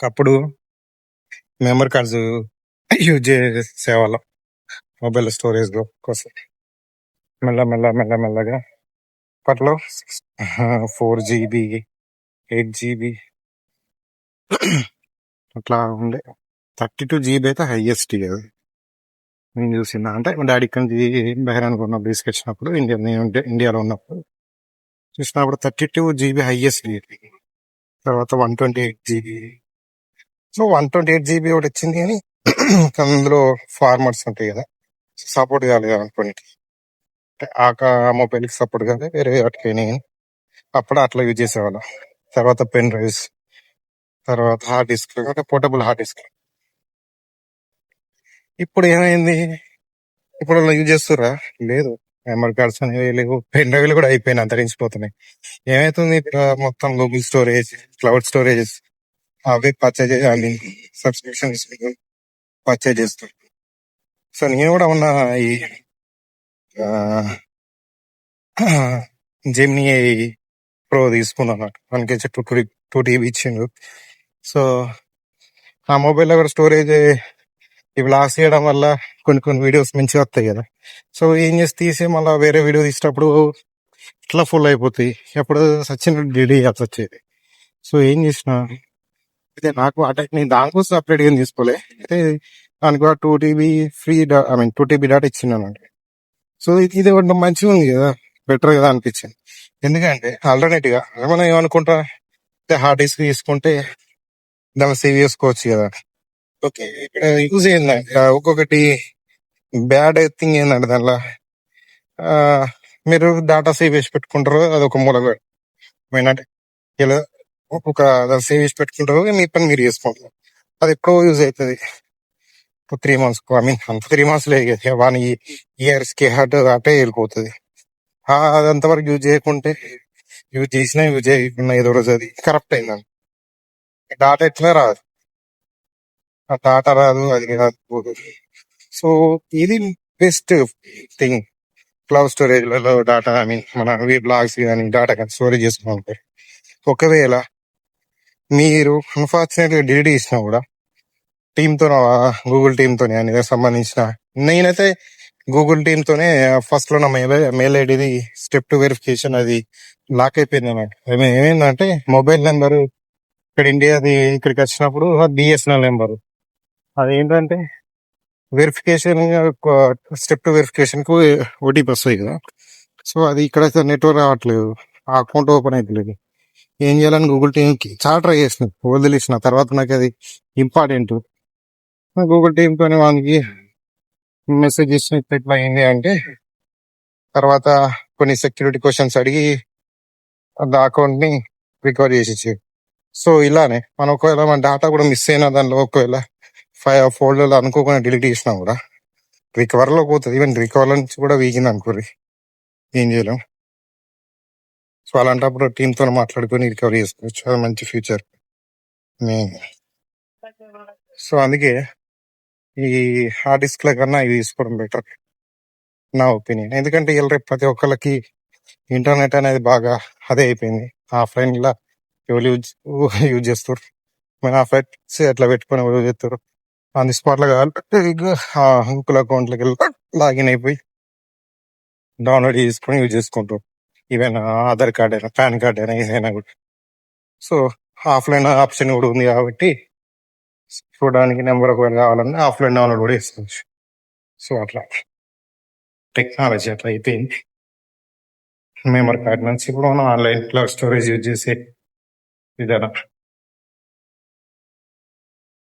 ఒకప్పుడు memory cards use చేసేవాళ్ళం mobile storage కోసం. మెల్ల మెల్ల మెల్ల మెల్లగా అప్పట్లో ఫోర్ జీబీ ఎయిట్ జీబీ అట్లా ఉండే. థర్టీ టూ జీబీ అయితే హైయెస్ట్ అది నేను చూసిన అంటే మా డాడీ ఇక్కడ నుంచి ఉన్నప్పుడు తీసుకొచ్చినప్పుడు ఇండియా నేను ఇండియాలో ఉన్నప్పుడు చూసినప్పుడు థర్టీ టూ జీబీ హైయెస్ట్ తర్వాత one twenty eight GB so one twenty eight GB ఒకటి వచ్చింది కానీ అందులో ఫార్మర్స్ ఉంటాయి కదా. సపోర్ట్ కాలేదు అనుకోండి అంటే ఆ మొబైల్కి సపోర్ట్ కాదు వేరే వాటికి అప్పుడు అట్లా యూజ్ చేసేవాళ్ళం. తర్వాత పెన్ డ్రైవ్స్ తర్వాత హార్డ్ డిస్క్ అంటే పోర్టబుల్ హార్డ్ డిస్క్. ఇప్పుడు ఏమైంది? ఇప్పుడు యూజ్ చేస్తురా లేదు. మెమరీ కార్డ్స్ అనేవి లేవు. పెన్ డ్రైవ్లు కూడా అయిపోయినాయి అంతరించిపోతున్నాయి ఏమైతుంది? మొత్తం గూగుల్ స్టోరేజ్ క్లౌడ్ స్టోరేజ్ అవే పర్చేజ్ చేయాలి సబ్స్క్రిప్షన్ పర్చేజ్ చేస్తాం సో నేను కూడా ఉన్న ఈ జెమిని ప్రో తీసుకున్నాను మనకి టూ టూ టూ టీవీ ఇచ్చిండు. సో ఆ మొబైల్లో కూడా స్టోరేజ్ ఇవి లాస్ చేయడం వల్ల కొన్ని కొన్ని వీడియోస్ మంచిగా వస్తాయి కదా. సో ఏం చేసి తీసి మళ్ళీ వేరే వీడియో తీసినప్పుడు ఇట్లా ఫుల్ అయిపోతాయి. ఎప్పుడు సచిన్ డిడి వచ్చేది. సో ఏం చేసిన అయితే నాకు ఆ నేను దానికోసం సపరేట్గా తీసుకోలే. అయితే దానికి కూడా two TB free I mean two TB data ఇచ్చినాను సో ఇది ఇది ఒకటి మంచిగా ఉంది కదా బెటర్ కదా అనిపించింది. ఎందుకంటే ఆల్టర్నేట్గా మనం ఏమనుకుంటా హార్డ్ డిస్క్ తీసుకుంటే దాన్ని సేవ్ చేసుకోవచ్చు కదా. ఓకే ఇక్కడ యూజ్ ఏంటంటే ఒక్కొక్కటి బ్యాడ్ థింగ్ ఏంటంటే దానిలో ఆ, మీరు డేటా సేవ్ చేసి పెట్టుకుంటారు అది ఒక మూల ఏంటంటే ఇలా ఒక సేవ్ చేసి పెట్టుకుంటారు మీ పని మీరు చేసుకుంటారు. అది ఎక్కువ యూజ్ అవుతుంది. త్రీ మంత్స్ ఐ మీన్ అంత త్రీ మంత్స్ లేదు వన్ ఇయర్స్కి హార్ట్ అటే వెళ్ళిపోతుంది. అదంతవరకు అది అంతవరకు యూజ్ చేయకుంటే యూజ్ చేసినా యూజ్ చేయకుండా ఏదో రోజు అది కరెక్ట్ అయిందండి డాటా ఎట్లా రాదు. ఆ డాటా రాదు అది రాదు సో ఇది బెస్ట్ థింగ్ క్లౌడ్ స్టోరేజ్లలో డాటా ఐ మీన్ మన బ్లాగ్స్ కానీ డాటా కానీ స్టోరేజ్ చేసుకోవాలి ఒకవేళ మీరు అన్ఫార్చునేట్గా డిలీట్ చేసినా కూడా టీంతో గూగుల్ టీమ్ తోనే అని సంబంధించిన నేనైతే గూగుల్ టీంతోనే ఫస్ట్లో ఫస్ట్లో నా మెయిల్ మెయిల్ ఐడిది స్టెప్ టు వెరిఫికేషన్ అది లాక్ అయిపోయింది అన్నమాట. ఏమైందంటే మొబైల్ నెంబరు ఇక్కడ ఇండియాది ఇక్కడికి వచ్చినప్పుడు బిఎస్ఎన్ఎల్ నెంబర్ అది ఏంటంటే వెరిఫికేషన్ స్టెప్ టు వెరిఫికేషన్కు ఓటీపీ వస్తాయి కదా. సో అది ఇక్కడ నెట్వర్క్ రావట్లేదు. ఆ అకౌంట్ ఓపెన్ అయిపోలేదు ఏం చేయాలని గూగుల్ టీమ్కి చాలా ట్రై చేసిన వదిలేసిన. తర్వాత నాకు అది ఇంపార్టెంట్ గూగుల్ టీమ్ వానికి మెసేజ్ ఇచ్చిన ఇట్లా అయింది అంటే తర్వాత కొన్ని సెక్యూరిటీ క్వశ్చన్స్ అడిగి ఆ అకౌంట్ని రికవర్ చేసి సో ఇలానే మనం ఒకవేళ మన డేటా కూడా మిస్ అయినా దానిలో ఒకవేళ ఫైవ్ ఫోల్డర్లు అనుకోకుండా డిలీట్ చేసినా కూడా రికవర్లో పోతుంది. ఈవెన్ రికవర్ నుంచి కూడా వీగింది అనుకోరి ఏం చేయలేం. సో అలాంటప్పుడు టీంతో మాట్లాడుకొని రికవరీ చేసుకోవచ్చు. అది మంచి ఫ్యూచర్. సో అందుకే ఈ హార్డ్ డిస్క్ల కన్నా ఇవి తీసుకోవడం బెటర్. నా ఒపీనియన్. ఎందుకంటే ఇలా రేపు ప్రతి ఒక్కరికి ఇంటర్నెట్ అనేది బాగా అదే అయిపోయింది. ఆఫ్లైన్ లా ఎవరు యూజ్ యూజ్ చేస్తారు? మన ఆఫ్లైన్స్ అట్లా పెట్టుకొని ఎవరు చేస్తారు? ఆన్ ది స్పాట్లో కావాలంటే గూగుల్ అకౌంట్ వెళ్ళి లాగిన్ అయిపోయి డౌన్లోడ్ చేసుకొని యూజ్ చేసుకుంటారు. ఈవెన్ ఆధార్ కార్డ్ అయినా పాన్ కార్డ్ అయినా ఏదైనా కూడా. సో ఆఫ్లైన్ ఆప్షన్ కూడా ఉంది కాబట్టి చూడడానికి నెంబర్ ఒకవేళ కావాలన్నా ఆఫ్లైన్ డౌన్లోడ్ కూడా చేసుకోవచ్చు. సో అట్లా. టెక్నాలజీ అట్లా అయిపోయింది. మెమరీ కార్డ్ నుంచి ఇప్పుడు మనం ఆన్లైన్ క్లౌడ్ స్టోరేజ్ యూజ్ చేసే విధానం.